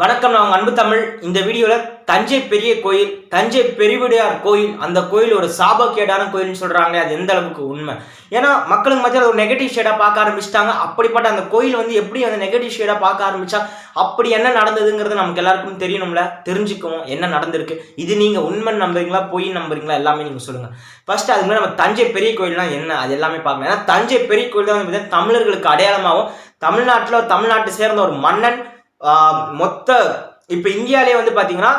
வணக்கம் நான் உங்க அன்பு தமிழ். இந்த வீடியோவில் தஞ்சை பெரிய கோயில் தஞ்சை பெருவிடையார் கோயில் அந்த கோயில் ஒரு சாபக்கேடான கோயில்னு சொல்கிறாங்க அது எந்த அளவுக்கு உண்மை? ஏன்னா மக்களுக்கு மத்தியில் ஒரு நெகட்டிவ் ஷேடாக பார்க்க ஆரம்பிச்சிட்டாங்க. அப்படிப்பட்ட அந்த கோயில் வந்து எப்படி அந்த நெகட்டிவ் ஷேடாக பார்க்க ஆரம்பிச்சா அப்படி என்ன நடந்ததுங்கிறது நமக்கு எல்லாருக்கும் தெரியணும்ல தெரிஞ்சுக்கவும் என்ன நடந்திருக்கு இது நீங்கள் உண்மை நம்புறீங்களா பொய் நம்புறீங்களா எல்லாமே நீங்கள் சொல்லுங்கள் ஃபஸ்ட்டு அதுக்கு நம்ம தஞ்சை பெரிய கோயில்னா என்ன அது எல்லாமே பார்க்கலாம். ஏன்னா தஞ்சை பெரிய கோயில் தான் வந்து தமிழர்களுக்கு அடையாளமாகவும் தமிழ்நாட்டில் தமிழ்நாட்டை சேர்ந்த ஒரு மன்னன் மொத்த இப்போ இந்தியாவிலே வந்து பார்த்தீங்கன்னா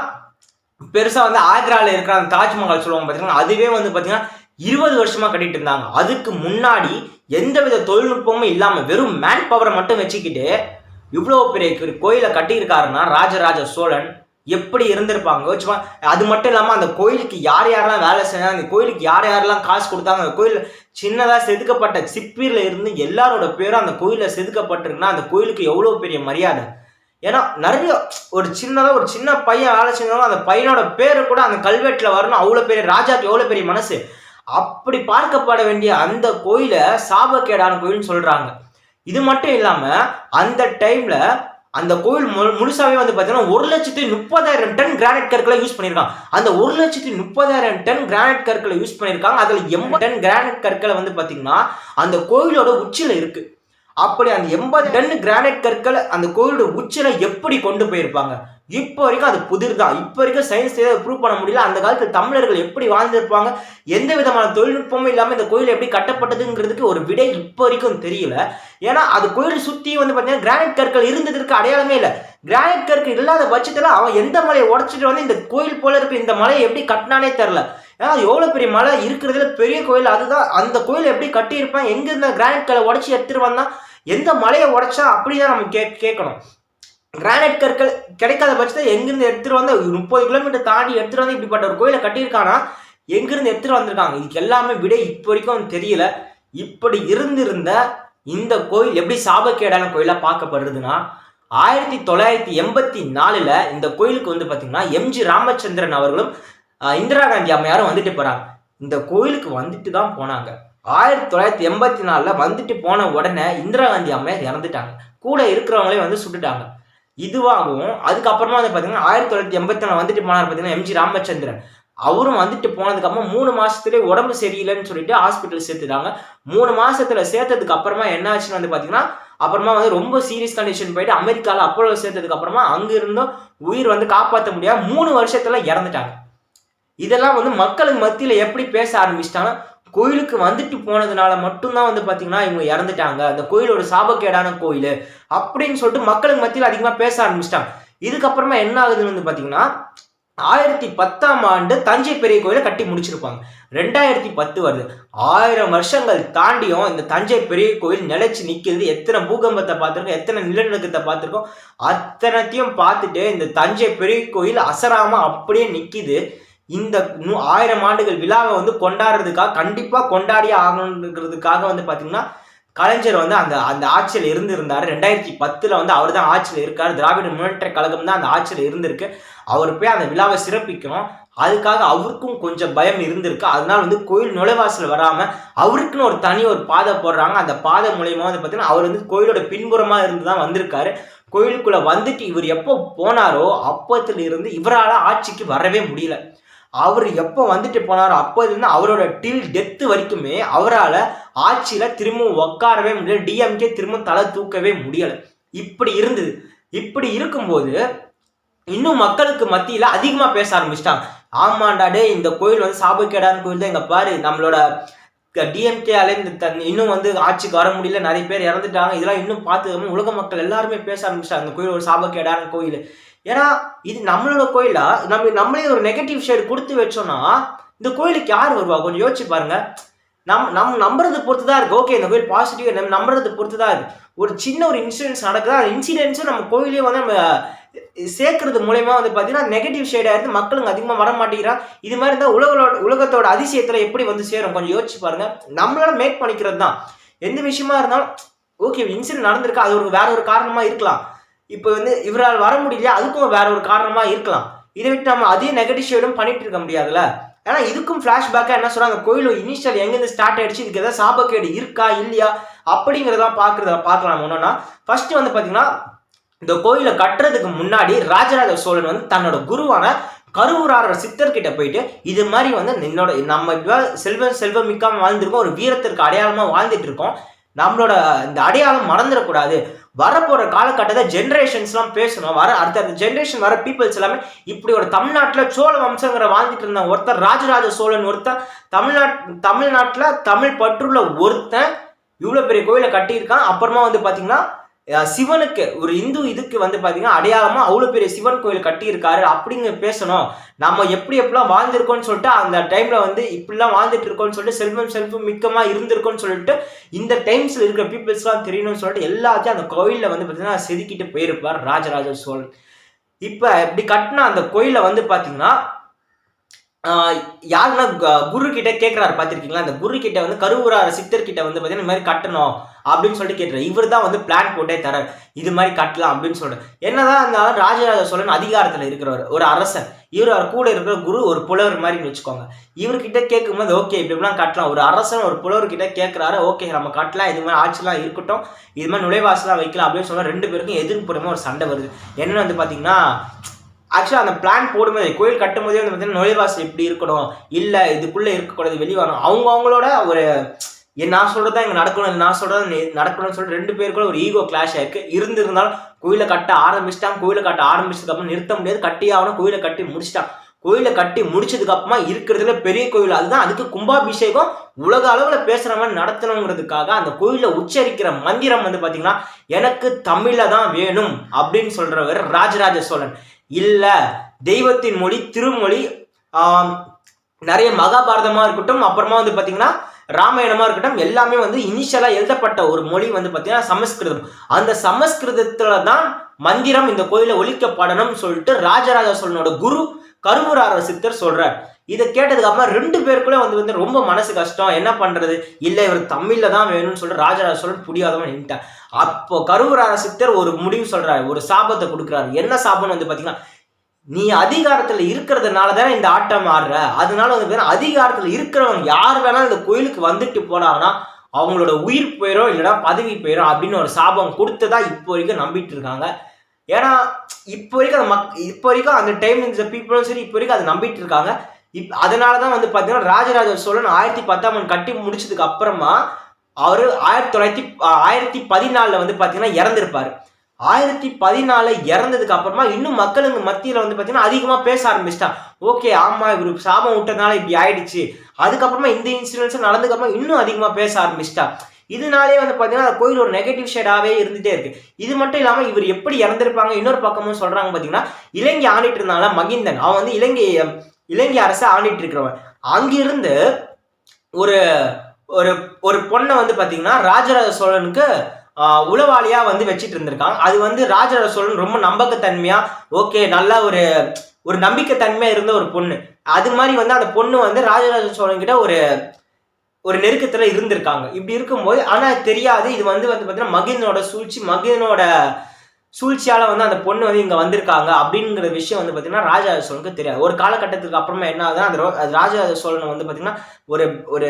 பெருசாக வந்து ஆக்ராவில் இருக்கிற அந்த தாஜ்மஹால் சொல்லுவாங்க பார்த்தீங்கன்னா அதுவே வந்து பார்த்தீங்கன்னா இருபது வருஷமாக கட்டிட்டு இருந்தாங்க. அதுக்கு முன்னாடி எந்தவித தொழில்நுட்பமும் இல்லாமல் வெறும் மேன் பவரை மட்டும் வச்சுக்கிட்டு இவ்வளோ பெரிய கோயிலை கட்டியிருக்காருன்னா ராஜராஜ சோழன் எப்படி இருந்திருப்பாங்க? யோசிச்சுப்பா அது மட்டும் இல்லாமல் அந்த கோயிலுக்கு யார் யாரெல்லாம் வேலை செஞ்சாங்க அந்த கோயிலுக்கு யார் யாரெல்லாம் காசு கொடுத்தாங்க அந்த கோயில் சின்னதாக செதுக்கப்பட்ட சிப்பீரில் இருந்து எல்லாரோட பேரும் அந்த கோயிலில் செதுக்கப்பட்டிருக்குன்னா அந்த கோயிலுக்கு எவ்வளோ பெரிய மரியாதை? ஏன்னா நிறைய ஒரு சின்னதாக ஒரு சின்ன பையன் வேலை செஞ்சாலும் அந்த பையனோட பேர் கூட அந்த கல்வெட்டில் வரணும். அவ்வளோ பெரிய ராஜாக்கு எவ்வளோ பெரிய மனசு? அப்படி பார்க்கப்பட வேண்டிய அந்த கோயிலை சாபக்கேடான கோயில்னு சொல்கிறாங்க இது மட்டும் இல்லாமல் அந்த டைமில் அந்த கோயில் மு முழுசாவே வந்து பார்த்தீங்கன்னா ஒரு லட்சத்தி முப்பதாயிரம் டன் கிரானைட் கற்களை யூஸ் பண்ணியிருக்காங்க அந்த ஒரு லட்சத்தி முப்பதாயிரம் டன் கிரானைட் கற்களை யூஸ் பண்ணியிருக்காங்க. அதில் எண்பது டன் கிரானைட் கற்களை வந்து பார்த்தீங்கன்னா அந்த கோயிலோட உச்சியில் இருக்குது அப்படி அந்த எண்பது டன் கிரானைட் கற்களை அந்த கோயிலோட உச்சியில எப்படி கொண்டு போயிருப்பாங்க? இப்போ வரைக்கும் அது புதிர் தான் இப்போ வரைக்கும் சயின்ஸ் ப்ரூவ் பண்ண முடியல. அந்த காலத்தில் தமிழர்கள் எப்படி வாழ்ந்திருப்பாங்க? எந்த விதமான தொழில்நுட்பமும் இல்லாமல் இந்த கோயில் எப்படி கட்டப்பட்டதுங்கிறதுக்கு ஒரு விடை இப்போ வரைக்கும் தெரியல. ஏன்னா அது கோயில் சுற்றி வந்து பார்த்தீங்கன்னா கிரானைட் கற்கள் இருந்ததற்கு அடையாளமே இல்லை. கிரானைட் கற்கள் இல்லாத பட்சத்தில் அவன் எந்த மலையை உடச்சிட்டு வந்து இந்த கோயில் போல இருக்க இந்த மலையை எப்படி கட்டினானே தெரில ஏன்னா எவ்வளோ பெரிய மலை இருக்கிறதுல பெரிய கோயில் அதுதான் அந்த கோயில் எப்படி கட்டியிருப்பான் எங்கே இந்த கிரானைட் கல்லை உடச்சி எடுத்துகிட்டு வந்தால் எந்த மலையை உடைச்சா அப்படிதான் நம்ம கே கேட்கணும். கிரானைட் கற்கள் கிடைக்காத பட்சத்தில் எங்கேருந்து எடுத்துகிட்டு வந்து முப்பது கிலோமீட்டர் தாண்டி எடுத்துகிட்டு வந்து இப்படிப்பட்ட ஒரு கோயிலை கட்டியிருக்கானா எங்கேருந்து எடுத்துகிட்டு வந்திருக்காங்க? இதுக்கு எல்லாமே விடை இப்போ வரைக்கும் தெரியல. இப்படி இருந்திருந்த இந்த கோயில் எப்படி சாபக்கேடான கோயிலாக பார்க்கப்படுறதுன்னா ஆயிரத்தி தொள்ளாயிரத்தி எண்பத்தி நாலில் இந்த கோயிலுக்கு வந்து பார்த்திங்கன்னா எம்ஜி ராமச்சந்திரன் அவர்களும் இந்திரா காந்தி அம்மையாரும் வந்துட்டு போகிறாங்க இந்த கோயிலுக்கு வந்துட்டு தான் போனாங்க. ஆயிரத்தி தொள்ளாயிரத்தி எண்பத்தி நாலில் வந்துட்டு போன உடனே இந்திரா காந்தி அம்மையார் இறந்துட்டாங்க. கூட இருக்கிறவங்களே வந்து சுட்டுட்டாங்க. இதுவாகவும் அதுக்கப்புறமா வந்து பார்த்தீங்கன்னா ஆயிரத்தி தொள்ளாயிரத்தி எண்பத்தி நாலு வந்துட்டு போனார் பார்த்தீங்கன்னா எம்ஜி ராமச்சந்திரன். அவரும் வந்துட்டு போனதுக்கப்புறம் மூணு மாசத்துலேயே உடம்பு சரியில்லைன்னு சொல்லிட்டு ஹாஸ்பிட்டல் சேர்த்துட்டாங்க. மூணு மாசத்துல சேர்த்ததுக்கு அப்புறமா என்ன ஆச்சுன்னு வந்து பார்த்தீங்கன்னா அப்புறமா வந்து ரொம்ப சீரியஸ் கண்டிஷன் போயிட்டு அமெரிக்காவில் அப்போலோ சேர்த்ததுக்கு அப்புறமா அங்கிருந்தும் உயிர் வந்து காப்பாற்ற முடியாம மூணு வருஷத்துல இறந்துட்டாங்க. இதெல்லாம் வந்து மக்களுக்கு மத்தியில் எப்படி பேச ஆரம்பிச்சிட்டாங்கன்னா கோயிலுக்கு வந்துட்டு போனதுனால மட்டும்தான் வந்து பார்த்தீங்கன்னா இவங்க இறந்துட்டாங்க. அந்த கோயிலோட சாபக்கேடான கோயில் அப்படின்னு சொல்லிட்டு மக்களுக்கு மத்தியில் அதிகமாக பேச ஆரம்பிச்சிட்டாங்க. இதுக்கப்புறமா என்ன ஆகுதுன்னு வந்து பார்த்தீங்கன்னா ஆயிரத்தி பத்தாம் ஆண்டு தஞ்சை பெரிய கோயிலை கட்டி முடிச்சிருப்பாங்க. ரெண்டாயிரத்தி பத்து வருது. ஆயிரம் வருஷங்கள் தாண்டியும் இந்த தஞ்சை பெரிய கோயில் நிலைச்சு நிற்கிறது எத்தனை பூகம்பத்தை பார்த்துருக்கோம் எத்தனை நிலநடுக்கத்தை பார்த்துருக்கோம் அத்தனத்தையும் பார்த்துட்டு இந்த தஞ்சை பெரிய கோயில் அசராம அப்படியே நிற்கிது இந்த நூ- ஆயிரம் ஆண்டுகள் விழாவை வந்து கொண்டாடுறதுக்காக கண்டிப்பாக கொண்டாடியே ஆகணுங்கிறதுக்காக வந்து பார்த்தீங்கன்னா கலைஞர் வந்து அந்த அந்த ஆட்சியில் இருந்திருந்தார். ரெண்டாயிரத்தி பத்தில் வந்து அவர் தான் ஆட்சியில் இருக்கார். திராவிட முன்னேற்ற கழகம் தான் அந்த ஆட்சியில் இருந்திருக்கு. அவர் போய் அந்த விழாவை சிறப்பிக்கணும். அதுக்காக அவருக்கும் கொஞ்சம் பயம் இருந்திருக்கு. அதனால வந்து கோயில் நுழைவாசல் வராமல் அவருக்குன்னு ஒரு தனி ஒரு பாதை போடுறாங்க. அந்த பாதை மூலியமா வந்து பார்த்தீங்கன்னா அவர் வந்து கோயிலோட பின்புறமாக இருந்து தான் வந்திருக்காரு. கோயிலுக்குள்ளே வந்துட்டு இவர் எப்போ போனாரோ அப்பத்துல இருந்து இவரால் ஆட்சிக்கு வரவே முடியல. அவர் எப்போ வந்துட்டு போனாரோ அப்போதுலேருந்து அவரோட டில் டெத்து வரைக்குமே அவரால் ஆட்சியில் திரும்பவும் உட்காரவே முடியல டிஎம்கே திரும்ப தலை தூக்கவே முடியலை. இப்படி இருந்தது. இப்படி இருக்கும்போது இன்னும் மக்களுக்கு மத்தியில் அதிகமாக பேச ஆரம்பிச்சிட்டாங்க. ஆமாண்டாடே இந்த கோயில் வந்து சாபக்கேடான கோயில் தான். இங்கே பாரு நம்மளோட டிஎம்கேயாலே இந்த இன்னும் வந்து ஆட்சிக்கு வர முடியல நிறைய பேர் இறந்துட்டாங்க. இதெல்லாம் இன்னும் பார்த்து உலக மக்கள் எல்லாருமே பேச ஆரம்பிச்சிட்டாங்க. இந்த கோயில் ஒரு சாபக்கேடான கோயில். ஏன்னா இது நம்மளோட கோயிலா? நம்ம நம்மளே ஒரு நெகட்டிவ் ஷேர் கொடுத்து வச்சோம்னா இந்த கோயிலுக்கு யார் வருவா? கொஞ்சம் யோசிச்சு பாருங்க. நம் நம் நம்புறது பொறுத்து தான் இருக்கு. ஓகே இந்த கோயில் பாசிட்டிவ் நம்ம நம்புறது பொறுத்து தான் இருக்கு. ஒரு சின்ன ஒரு இன்சிடென்ட்ஸ் நடக்குது? அந்த இன்சிடென்ட்ஸும் நம்ம கோயிலே வந்து நம்ம சேர்க்கறது மூலயமா வந்து பார்த்தீங்கன்னா நெகட்டிவ் ஷேடாக இருந்து மக்களுங்க அதிகமாக வர மாட்டேங்கிறான் இது மாதிரி இருந்தால் உலகளோட உலகத்தோட அதிசயத்தில் எப்படி வந்து சேரும்? கொஞ்சம் யோசிச்சு பாருங்க. நம்மளால மேக் பண்ணிக்கிறது தான் எந்த விஷயமா இருந்தாலும் ஓகே இன்சிடென்ட் நடந்திருக்கு? அது ஒரு வேற ஒரு காரணமாக இருக்கலாம். இப்போ வந்து இவரால் வர முடியலையா? அதுக்கும் வேற ஒரு காரணமாக இருக்கலாம். இதை விட்டு நம்ம அதே நெகட்டிவ் ஷேடும் பண்ணிட்டு இருக்க முடியாதுல்ல? ஏன்னா இதுக்கும் ஃப்ளாஷ்பேக்காக என்ன சொல்றாங்க? கோயில் இனிஷியல் எங்கேருந்து ஸ்டார்ட் ஆயிடுச்சு? இதுக்கு ஏதாவது சாபக்கேடு இருக்கா? இல்லையா? அப்படிங்கிறதா பார்க்குறத பார்க்கலாம் ஒன்றுனா ஃபர்ஸ்ட் வந்து பார்த்தீங்கன்னா இந்த கோயிலை கட்டுறதுக்கு முன்னாடி ராஜராஜ சோழன் வந்து தன்னோட குருவான கருவூரார் சித்தர்கிட்ட போயிட்டு இது மாதிரி வந்து என்னோட நம்ம செல்வம் செல்வம் மிக்காம வாழ்ந்திருக்கோம் ஒரு வீரத்திற்கு அடையாளமா வாழ்ந்துட்டு இருக்கோம். நம்மளோட இந்த அடையாளம் மறந்துடக்கூடாது. வரப்போகிற காலகட்டத்தை ஜென்ரேஷன்ஸ்லாம் பேசணும். வர அடுத்த ஜென்ரேஷன் வர பீப்புள்ஸ் எல்லாமே இப்படி ஒரு தமிழ்நாட்டில் சோழ வம்சங்கிற வாழ்ந்துட்டு இருந்த ஒருத்தர் ராஜராஜ சோழன் ஒருத்தன் தமிழ்நாட் தமிழ்நாட்டில் தமிழ் பற்றுள்ள ஒருத்தன் இவ்வளோ பெரிய கோயிலை கட்டியிருக்கான். அப்புறமா வந்து பார்த்தீங்கன்னா சிவனுக்கு ஒரு இந்து இதுக்கு வந்து பார்த்தீங்கன்னா அடையாளமாக அவ்வளோ பெரிய சிவன் கோயில் கட்டியிருக்காரு அப்படிங்க பேசணும். நம்ம எப்படி எப்படிலாம் வாழ்ந்திருக்கோம்னு சொல்லிட்டு அந்த டைமில் வந்து இப்படிலாம் வாழ்ந்துட்டு இருக்கோம்னு சொல்லிட்டு செல்வம் செல்வம் மிக்கமாக இருந்திருக்கோம்னு சொல்லிட்டு இந்த டைம்ஸில் இருக்கிற பீப்புள்ஸ்லாம் தெரியணும்னு சொல்லிட்டு எல்லாத்தையும் அந்த கோயிலில் வந்து பார்த்தீங்கன்னா செதுக்கிட்டு போயிருப்பார் ராஜராஜ சோழன். இப்போ இப்படி கட்டின அந்த கோயிலை வந்து பார்த்தீங்கன்னா யாருன்னா குரு கிட்ட கேட்குறாரு பார்த்துருக்கீங்களா? அந்த குரு கிட்ட வந்து கருவூரார சித்தர் கிட்ட வந்து பார்த்தீங்கன்னா இந்த மாதிரி கட்டணும் அப்படின்னு சொல்லிட்டு கேட்டுறாரு. இவர் தான் வந்து பிளான் போட்டே தரார் இது மாதிரி கட்டலாம் அப்படின்னு சொல்கிறார் என்னதான் இருந்தாலும் ராஜராஜ சோழன் அதிகாரத்தில் இருக்கிறவர் ஒரு அரசன். இவர் அவர் கூட இருக்கிற குரு ஒரு புலவர் மாதிரின்னு வச்சுக்கோங்க. இவர்கிட்ட கேட்கும்போது ஓகே இப்படிலாம் கட்டலாம். ஒரு அரசன் ஒரு புலவர்கிட்ட கேட்குறாரு ஓகே நம்ம கட்டலாம். இது மாதிரி ஆட்சிலாம் இருக்கட்டும். இது மாதிரி நுழைவாசலாம் வைக்கலாம். அப்படின்னு சொன்னால் ரெண்டு பேருக்கும் எதிர்ப்புறமா ஒரு சண்டை வருது. என்னென்னு வந்து பார்த்தீங்கன்னா ஆக்சுவலாக அந்த பிளான் போடும்போது கோயில் கட்டும்போதே வந்து பார்த்தீங்கன்னா நுழைவாசல் இப்படி இருக்கணும். இல்லை இதுக்குள்ளே இருக்கக்கூடாது வெளியே வரணும். அவங்க அவங்களோட ஒரு நான் சொல்கிறது தான் இங்கே நடக்கணும் நான் சொல்கிறது நடக்கணும்னு சொல்லிட்டு ரெண்டு பேருக்குள்ள ஒரு ஈகோ கிளாஷ் ஆயிருக்கு. இருந்திருந்தாலும் கோயிலை கட்ட ஆரம்பிச்சிட்டான் கோயிலை கட்ட ஆரம்பிச்சதுக்கப்புறம் நிறுத்த முடியாது கட்டி ஆகணும் கோயிலை கட்டி முடிச்சிட்டான். கோயிலை கட்டி முடிச்சதுக்கப்புறமா இருக்கிறதுல பெரிய கோயில் அதுதான் அதுக்கு கும்பாபிஷேகம். உலக அளவில் பேசுகிற மாதிரி நடத்தணுங்கிறதுக்காக அந்த கோயிலை உச்சரிக்கிற மந்திரம் வந்து பார்த்தீங்கன்னா எனக்கு தமிழில் தான் வேணும் அப்படின்னு சொல்கிறவர் ராஜராஜ சோழன். இல்லை. தெய்வத்தின் மொழி திருமொழி நிறைய மகாபாரதமாக இருக்கட்டும் அப்புறமா வந்து பார்த்தீங்கன்னா ராமாயணமாக இருக்கட்டும் எல்லாமே வந்து இனிஷியலாக எழுதப்பட்ட ஒரு மொழி வந்து பார்த்தீங்கன்னா சமஸ்கிருதம். அந்த சமஸ்கிருதத்தில் தான் மந்திரம் இந்த கோயிலை ஒழிக்கப்படணும்னு சொல்லிட்டு ராஜராஜ சோழனோட குரு கருவூரார சித்தர் சொல்றார். இதை கேட்டதுக்கப்புறம் ரெண்டு பேருக்குள்ளே வந்து வந்து ரொம்ப மனசு கஷ்டம். என்ன பண்ணுறது இல்லை இவர் தமிழில் தான் வேணும்னு சொல்லிட்டு ராஜராஜ சோழன் புரியாதவன் நின்ட்டார் அப்போ கருவூரார சித்தர் ஒரு முடிவு சொல்கிறாரு ஒரு சாபத்தை கொடுக்குறாரு. என்ன சாபம்னு வந்து பார்த்தீங்கன்னா நீ அதிகாரத்தில் இருக்கிறதுனால தானே இந்த ஆட்டம் ஆடுற. அதனால வந்து பார்த்தீங்கன்னா அதிகாரத்தில் இருக்கிறவங்க யார் வேணாலும் இந்த கோயிலுக்கு வந்துட்டு போனாங்கன்னா அவங்களோட உயிர் போயிடும் இல்லைனா பதவி போயிடும் அப்படின்னு ஒரு சாபம் கொடுத்ததா இப்போ வரைக்கும் நம்பிட்டு இருக்காங்க. ஏன்னா இப்போ வரைக்கும் அந்த மக் இப்போ வரைக்கும் அந்த டைம் இந்த பீப்புளும் சரி இப்போ வரைக்கும் அதை நம்பிட்டு இருக்காங்க. இப் அதனால தான் வந்து பார்த்தீங்கன்னா ராஜராஜ சோழன் ஆயிரத்தி பத்தாம் ஆண்டு கட்டி முடிச்சதுக்கு அப்புறமா அவர் ஆயிரத்தி தொள்ளாயிரத்தி ஆயிரத்தி பதினாலில் வந்து பார்த்தீங்கன்னா இறந்திருப்பார். ஆயிரத்தி பதினாலு இறந்ததுக்கு அப்புறமா இன்னும் மக்களுக்கு மத்தியில் வந்து பார்த்தீங்கன்னா அதிகமாக பேச ஆரம்பிச்சிட்டான். ஓகே ஆமாம் இவர் சாபம் விட்டதுனால இப்படி ஆயிடுச்சு. அதுக்கப்புறமா இந்த இன்சிடென்ட்ஸ் நடந்ததுக்கப்புறமா இன்னும் அதிகமாக பேச ஆரம்பிச்சிட்டா இதனாலே வந்து பார்த்தீங்கன்னா அந்த கோயில் ஒரு நெகட்டிவ் ஷேடாகவே இருந்துகிட்டே இருக்கு. இது மட்டும் இல்லாமல் இவர் எப்படி இறந்திருப்பாங்க இன்னொரு பக்கமும் சொல்கிறாங்க பார்த்தீங்கன்னா இலங்கை ஆண்டிட்டு இருந்தால மகிந்தன் அவன் வந்து இலங்கை இலங்கை அரசை ஆண்டிட்டு இருக்கிறவன். அங்கிருந்து ஒரு ஒரு ஒரு பொண்ணை வந்து பார்த்தீங்கன்னா ராஜராஜ சோழனுக்கு உளவாளியா வந்து வச்சிட்டு இருந்திருக்காங்க. அது வந்து ராஜராஜ சோழன் ரொம்ப நம்பகத்தன்மையா ஓகே நல்ல ஒரு ஒரு நம்பிக்கைத்தன்மையா இருந்த ஒரு பொண்ணு. அது மாதிரி வந்து அந்த பொண்ணு வந்து ராஜராஜ சோழன் கிட்ட ஒரு ஒரு நெருக்கத்துல இருந்திருக்காங்க. இப்படி இருக்கும்போது ஆனா தெரியாது. இது வந்து வந்து பார்த்தீங்கன்னா மகிந்தனோட சூழ்ச்சி மகிந்தனோட சூழ்ச்சியால வந்து அந்த பொண்ணு வந்து இங்கே வந்திருக்காங்க அப்படிங்கிற விஷயம் வந்து பார்த்தீங்கன்னா ராஜராஜ சோழனுக்கு தெரியாது. ஒரு காலகட்டத்துக்கு அப்புறமா என்ன ஆகுதுன்னா அந்த ரோ- ராஜராஜ சோழனை வந்து பார்த்தீங்கன்னா ஒரு ஒரு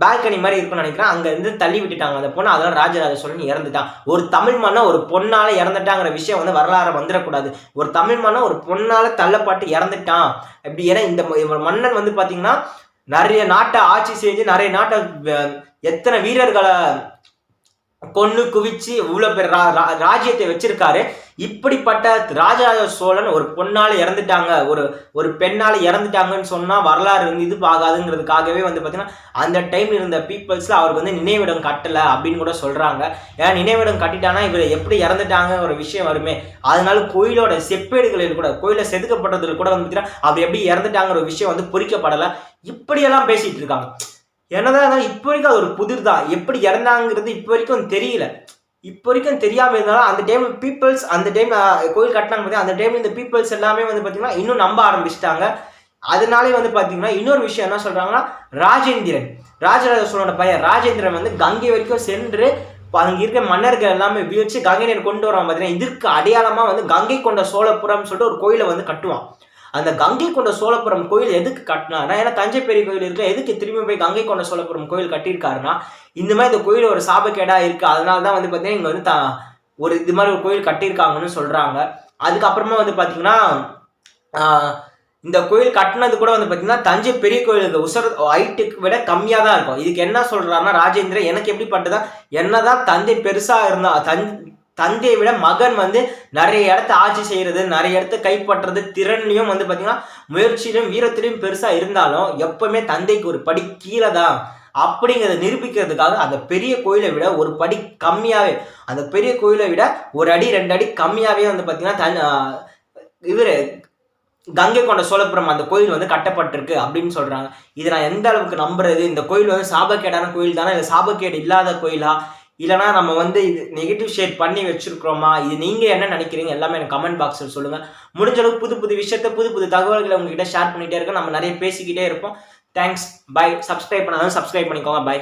பால்கனி மாதிரி இருக்கும்னு நினைக்கிறேன். அங்கேருந்து தள்ளி விட்டுட்டாங்க அந்த பொண்ணு. அதெல்லாம் ராஜராஜ சோழன் இறந்துட்டான். ஒரு தமிழ் மன்னன் ஒரு பொண்ணால் இறந்துட்டாங்கிற விஷயம் வந்து வரலாறு வந்துடக்கூடாது. ஒரு தமிழ் மன்னன் ஒரு பொண்ணால் தள்ளப்பட்டு இறந்துட்டான். அப்படி ஏன்னா இந்த இவர் மன்னன் வந்து பார்த்தீங்கன்னா நிறைய நாட்டை ஆட்சி செஞ்சு நிறைய நாட்டை எத்தனை வீரர்களை கொன்னு குவிச்சு இவ்வளோ பேர் ரா- ரா- ராஜ்யத்தை வச்சிருக்காரு. இப்படிப்பட்ட ராஜராஜ சோழன் ஒரு பொண்ணால இறந்துட்டாங்க. ஒரு ஒரு பெண்ணால இறந்துட்டாங்கன்னு சொன்னா வரலாறு வந்து இது ஆகாதுங்கிறதுக்காகவே வந்து பார்த்திங்கன்னா அந்த டைம்ல இருந்த பீப்புள்ஸ்ல அவருக்கு வந்து நினைவிடம் கட்டல அப்படின்னு கூட சொல்றாங்க. ஏன்னா நினைவிடம் கட்டிட்டானா இவர் எப்படி இறந்துட்டாங்க ஒரு விஷயம் வருமே. அதனால கோயிலோட செப்பேடுகளில் கூட கோயில செதுக்கப்பட்டதில் கூட வந்து பார்த்தீங்கன்னா அவர் எப்படி இறந்துட்டாங்கிற ஒரு விஷயம் வந்து பொறிக்கப்படலை. இப்படியெல்லாம் பேசிட்டு இருக்காங்க. என்னதான் இருந்தாலும் இப்போ வரைக்கும் அது ஒரு புதிர் தான் எப்படி இறந்தாங்கிறது இப்போ வரைக்கும் தெரியல. இப்போ வரைக்கும் தெரியாமல் இருந்தாலும் அந்த டைம் பீப்புள்ஸ் அந்த டைம் கோயில் கட்டினாங்க பார்த்தீங்கன்னா அந்த டைம் இந்த பீப்புள்ஸ் எல்லாமே வந்து பார்த்தீங்கன்னா இன்னும் நம்ப ஆரம்பிச்சிட்டாங்க. அதனாலே வந்து பார்த்தீங்கன்னா இன்னொரு விஷயம் என்ன சொல்கிறாங்கன்னா ராஜேந்திரன். ராஜராஜ சோழனோட பையன் ராஜேந்திரன் வந்து கங்கை வரைக்கும் சென்று இப்போ அங்கே இருக்க மன்னர்கள் எல்லாமே விழிச்சு கங்கை நீர் கொண்டு வரான் பார்த்தீங்கன்னா இதற்கு அடையாளமாக வந்து கங்கை கொண்ட சோழபுரம் சொல்லிட்டு ஒரு கோயிலை வந்து கட்டுவான். அந்த கங்கை கொண்ட சோழபுரம் கோயில் எதுக்கு கட்டினாருன்னா ஏன்னா தஞ்சை பெரிய கோயில் இருக்கு எதுக்கு திரும்பி போய் கங்கை கொண்ட சோழபுரம் கோயில் கட்டியிருக்காருன்னா இந்த மாதிரி இந்த கோயில் ஒரு சாபக்கேடா இருக்கு. அதனால தான் வந்து பார்த்தீங்கன்னா இங்கே வந்து த ஒரு இது மாதிரி ஒரு கோயில் கட்டியிருக்காங்கன்னு சொல்கிறாங்க அதுக்கப்புறமா வந்து பார்த்தீங்கன்னா இந்த கோயில் கட்டினது கூட வந்து பார்த்தீங்கன்னா தஞ்சை பெரிய கோயிலுக்கு உசர ஹைட்டுக்கு விட கம்மியாக தான் இருக்கும். இதுக்கு என்ன சொல்கிறாருன்னா ராஜேந்திரன் எனக்கு எப்படி என்னதான் தந்தை பெருசாக இருந்தா தஞ்சை தந்தையை விட மகன் வந்து நிறைய இடத்த ஆட்சி செய்கிறது நிறைய இடத்த கைப்பற்றுறது திறன்லையும் வந்து பார்த்தீங்கன்னா முயற்சியிலும் வீரத்திலையும் பெருசாக இருந்தாலும் எப்பவுமே தந்தைக்கு ஒரு படி கீழே தான் அப்படிங்கிறத நிரூபிக்கிறதுக்காக அந்த பெரிய கோயிலை விட ஒரு படி கம்மியாகவே அந்த பெரிய கோயிலை விட ஒரு அடி ரெண்டு அடி கம்மியாகவே வந்து பார்த்தீங்கன்னா தன் இவர் கங்கை கொண்ட சோழபுரம் அந்த கோயில் வந்து கட்டப்பட்டிருக்கு அப்படின்னு சொல்கிறாங்க இதை நான் எந்த அளவுக்கு நம்புறது? இந்த கோயில் வந்து சாபக்கேடான கோயில் தானே இல்லை சாபக்கேடு இல்லாத கோயிலா? இல்லைனா நம்ம வந்து இது நெகட்டிவ் ஷேட் பண்ணி வச்சிருக்கிறோமா? இது நீங்கள் என்ன நினைக்கிறீங்க? எல்லாமே எனக்கு கமெண்ட் பாக்ஸில் சொல்லுங்கள் முடிஞ்ச அளவுக்கு புது புது விஷயத்தை புது புது தகவல்களை உங்ககிட்ட ஷேர் பண்ணிகிட்டே இருக்கோம் நம்ம நிறைய பேசிக்கிட்டே இருப்போம். தேங்க்ஸ் பை சப்ஸ்கிரைப் பண்ணாலும் சப்ஸ்கிரைப் பண்ணிக்கோங்க. பை